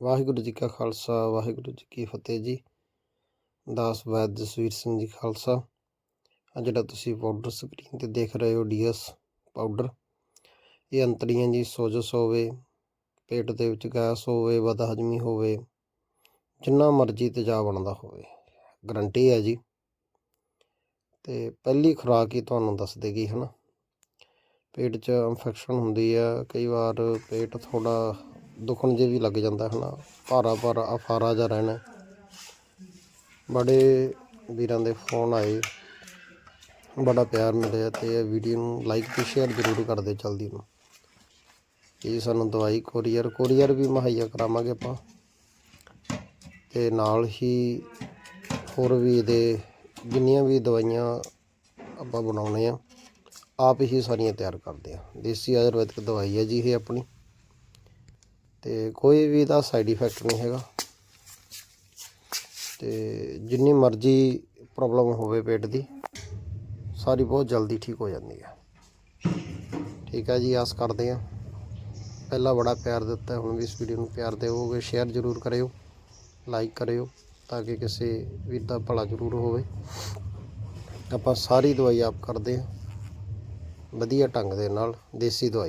ਵਾਹਿਗੁਰੂ ਜੀ ਕਾ ਖਾਲਸਾ, ਵਾਹਿਗੁਰੂ ਜੀ ਕੀ ਫਤਿਹ ਜੀ। ਦਾਸ ਵੈਦ ਜਸਵੀਰ ਸਿੰਘ ਜੀ ਖਾਲਸਾ ਆ ਜਿਹੜਾ ਤੁਸੀਂ ਪਾਊਡਰ ਸਕਰੀਨ ਤੇ ਦੇਖ ਰਹੇ ਹੋ ਡੀਐਸ ਪਾਊਡਰ ਇਹ ਅੰਤੜੀਆਂ ਜੀ ਸੋਜਸ ਹੋਵੇ, ਪੇਟ ਦੇ ਵਿੱਚ ਗੈਸ ਹੋਵੇ, ਬਦਹਜ਼ਮੀ ਹੋਵੇ, ਜਿੰਨਾ ਮਰਜ਼ੀ ਤੇਜ਼ਾਬ ਬਣਦਾ ਹੋਵੇ ਗਰੰਟੀ ਹੈ ਜੀ। ਤੇ ਪਹਿਲੀ ਖੁਰਾਕ ਹੀ ਤੁਹਾਨੂੰ ਦੱਸ ਦੇਗੀ ਹਨਾ। ਪੇਟ 'ਚ ਇਨਫੈਕਸ਼ਨ ਹੁੰਦੀ ਆ, ਕਈ ਵਾਰ ਪੇਟ ਥੋੜਾ ਦੁਖਣ ਜੇ ਵੀ ਲੱਗ ਜਾਂਦਾ ਹਨਾ ਭਾਰਾ ਭਾਰਾ ਅਫਾਰਾ ਜਿਹਾ ਰਹਿਣਾ ਬੜੇ ਵੀਰਾਂ ਦੇ ਫੋਨ ਆਏ, ਬੜਾ ਪਿਆਰ ਮਿਲਿਆ ਤੇ ਇਹ ਵੀਡੀਓ ਨੂੰ ਲਾਈਕ ਤੇ ਸ਼ੇਅਰ ਜ਼ਰੂਰ ਕਰਦੇ ਜਲਦੀ ਨੂੰ। ਇਹ ਸਾਨੂੰ ਦਵਾਈ ਕੋਰੀਅਰ ਕੋਰੀਅਰ ਵੀ ਮੁਹੱਈਆ ਕਰਾਵਾਂਗੇ ਆਪਾਂ। ਤੇ ਨਾਲ ਹੀ ਹੋਰ ਵੀ ਇਹਦੇ ਜਿੰਨੀਆਂ ਵੀ ਦਵਾਈਆਂ ਆਪਾਂ ਬਣਾਉਣੇ ਆ, ਆਪ ਹੀ ਸਾਰੀਆਂ ਤਿਆਰ ਕਰਦੇ ਆ। ਦੇਸੀ ਆਯੁਰਵੈਦਿਕ ਦਵਾਈ ਹੈ ਜੀ ਇਹ ਆਪਣੀ। ਤੇ ਕੋਈ ਵੀ ਇਹਦਾ ਸਾਈਡ ਇਫੈਕਟ ਨਹੀਂ ਹੈਗਾ। ਤੇ ਜਿੰਨੀ ਮਰਜ਼ੀ ਪ੍ਰੋਬਲਮ ਹੋਵੇ ਪੇਟ ਦੀ, ਸਾਰੀ ਬਹੁਤ ਜਲਦੀ ਠੀਕ ਹੋ ਜਾਂਦੀ ਹੈ। ਠੀਕ ਹੈ ਜੀ, ਆਸ ਕਰਦੇ ਹਾਂ। ਪਹਿਲਾਂ ਬੜਾ ਪਿਆਰ ਦਿੱਤਾ ਹੁਣ ਵੀ ਇਸ ਵੀਡੀਓ ਨੂੰ ਪਿਆਰ ਦਿਓਗੇ। ਸ਼ੇਅਰ ਜ਼ਰੂਰ ਕਰਿਓ ਲਾਈਕ ਕਰਿਓ, ਤਾਂ ਕਿ ਕਿਸੇ ਵੀਰ ਦਾ ਭਲਾ ਜ਼ਰੂਰ ਹੋਵੇ। ਆਪਾਂ ਸਾਰੀ ਦਵਾਈ ਆਪ ਕਰਦੇ ਹਾਂ, ਵਧੀਆ ਢੰਗ ਦੇ ਨਾਲ, ਦੇਸੀ ਦਵਾਈ।